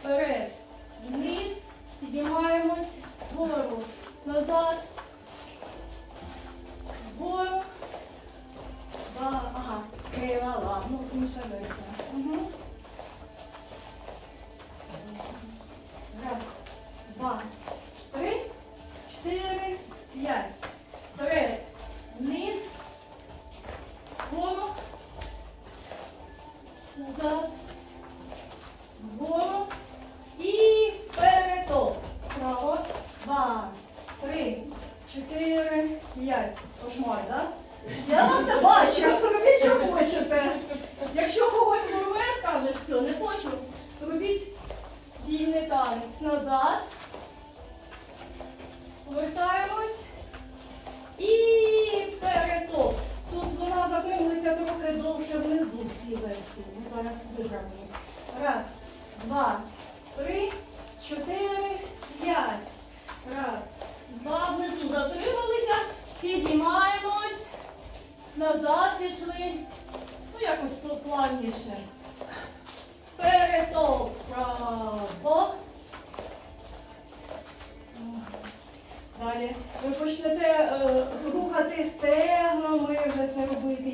вперед, вниз, підіймаємось вгору, назад, вгору, Ба, ага, крила, ну інша риса. Угу. Раз, два, три, чотири, п'ять. П'ять. Кошмар, так? Я вас не бачу. Робіть, що хочете. Якщо когось порве, скажеш, все, не хочу, робіть вільний танець. Назад. Повертаємось. І перетоп. Тут вона затримується трохи довше внизу в цій версії. Ми зараз виправимось. Раз, два, три, чотири, п'ять. Раз, два, внизу затрималися. Підіймаємось. Назад пішли. Ну, якось поплавніше. Перетоп. Право. Далі ви почнете е, рухати стегнами, вже це робити.